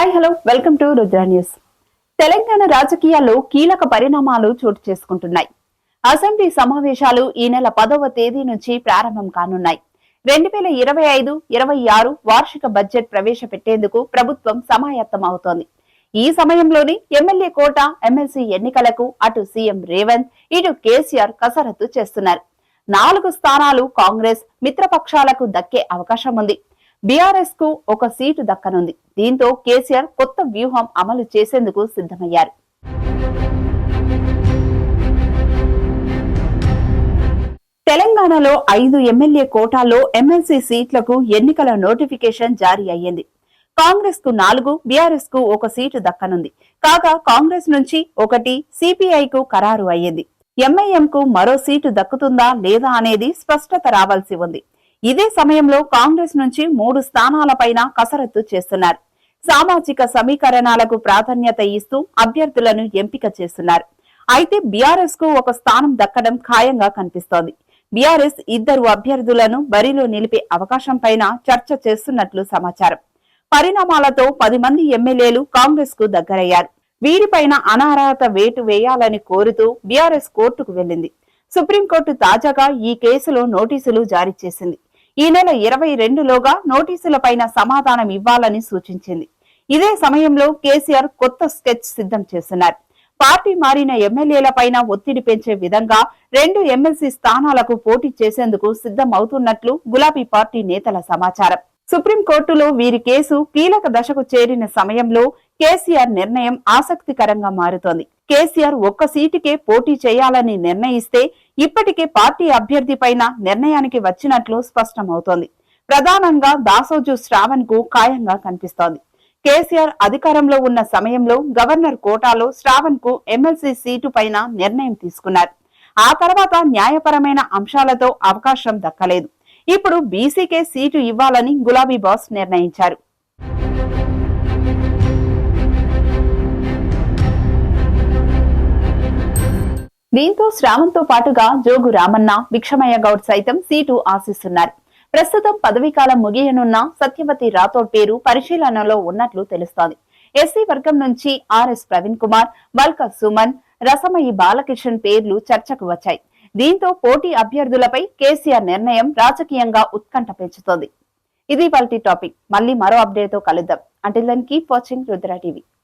Hi hello. Welcome to Rudra news. Telangana రాజకీయాల్లో కీలక పరిణామాలు చోటు చేసుకుంటున్నాయి. అసెంబ్లీ సమావేశాలు ఈ నెల పదవ తేదీ నుంచి ప్రారంభం కానున్నాయి. రెండు వేల ఇరవై ఐదు ఇరవై ఆరు వార్షిక బడ్జెట్ ప్రవేశపెట్టేందుకు ప్రభుత్వం సమాయత్తం అవుతోంది. ఈ సమయంలోనే ఎమ్మెల్యే కోట ఎమ్మెల్సీ ఎన్నికలకు అటు సీఎం రేవంత్ ఇటు కేసీఆర్ కసరత్తు చేస్తున్నారు. నాలుగు స్థానాలు కాంగ్రెస్ మిత్రపక్షాలకు దక్కే అవకాశం ఉంది బీఆర్ఎస్కు ఒక సీటు దక్కనుంది. దీంతో కేసీఆర్ కొత్త వ్యూహం అమలు చేసేందుకు సిద్ధమయ్యారు. తెలంగాణలో ఐదు ఎమ్మెల్యే కోటాలో ఎమ్మెల్సీ సీట్లకు ఎన్నికల నోటిఫికేషన్ జారీ అయ్యింది. కాంగ్రెస్కు నాలుగు బీఆర్ఎస్కు ఒక సీటు దక్కనుంది. కాగా కాంగ్రెస్ నుంచి ఒకటి సిపిఐ కు ఖరారు అయ్యింది. ఎంఐఎం కు మరో సీటు దక్కుతుందా లేదా అనేది స్పష్టత రావాల్సి ఉంది. ఇదే సమయంలో కాంగ్రెస్ నుంచి మూడు స్థానాలపైన కసరత్తు చేస్తున్నారు. సామాజిక సమీకరణాలకు ప్రాధాన్యత ఇస్తూ అభ్యర్థులను ఎంపిక చేస్తున్నారు. అయితే బీఆర్ఎస్కు ఒక స్థానం దక్కడం ఖాయంగా కనిపిస్తోంది. బీఆర్ఎస్ ఇద్దరు అభ్యర్థులను బరిలో నిలిపే అవకాశం పైన చర్చ చేస్తున్నట్లు సమాచారం. పరిణామాలతో పది మంది ఎమ్మెల్యేలు కాంగ్రెస్కు దగ్గరయ్యారు. వీరిపైన అనర్హత వేటు వేయాలని కోరుతూ బీఆర్ఎస్ కోర్టుకు వెళ్ళింది సుప్రీంకోర్టు తాజాగా ఈ కేసులో నోటీసులు జారీ చేసింది. ఈ నెల ఇరవై రెండులోగా నోటీసులపైన సమాధానం ఇవ్వాలని సూచించింది. ఇదే సమయంలో కేసీఆర్ కొత్త స్కెచ్ సిద్ధం చేస్తున్నారు. పార్టీ మారిన ఎమ్మెల్యేలపైన ఒత్తిడి పెంచే విధంగా రెండు ఎమ్మెల్సీ స్థానాలకు పోటీ చేసేందుకు సిద్ధం అవుతున్నట్లు గులాబీ పార్టీ నేతల సమాచారం. సుప్రీంకోర్టులో వీరి కేసు కీలక దశకు చేరిన సమయంలో కేసీఆర్ నిర్ణయం ఆసక్తికరంగా మారుతోంది. కేసీఆర్ ఒక్క సీటుకే పోటీ చేయాలని నిర్ణయిస్తే ఇప్పటికే పార్టీ అభ్యర్థి పైన నిర్ణయానికి వచ్చినట్లు స్పష్టమవుతోంది. ప్రధానంగా దాసోజు శ్రావణ్కు ఖాయంగా కనిపిస్తోంది. కేసీఆర్ అధికారంలో ఉన్న సమయంలో గవర్నర్ కోటాలో శ్రావణ్కు ఎమ్మెల్సీ సీటు పైన నిర్ణయం తీసుకున్నారు. ఆ తర్వాత న్యాయపరమైన అంశాలతో అవకాశం దక్కలేదు. ఇప్పుడు బీసీకే సీటు ఇవ్వాలని గులాబీ బాస్ నిర్ణయించారు. దీంతో శ్రావంతో పాటుగా జోగు రామన్న విక్షమయ్య గౌడ్ సైతం సీటు ఆశిస్తున్నారు. ప్రస్తుతం పదవీకాలం ముగియనున్న సత్యవతి రాథోడ్ పేరు పరిశీలనలో ఉన్నట్లు తెలుస్తోంది. ఎస్సీ వర్గం నుంచి ఆర్ఎస్ ప్రవీణ్ కుమార్ బల్క సుమన్ రసమయి బాలకిషన్ పేర్లు చర్చకు వచ్చాయి. దీంతో పోటీ అభ్యర్థులపై కేసీఆర్ నిర్ణయం రాజకీయంగా ఉత్కంఠ పెంచుతోంది. ఇది వాళ్ళ టాపిక్. మళ్ళీ మరో అప్డేట్తో కలుద్దాం until then keep watching Rudra TV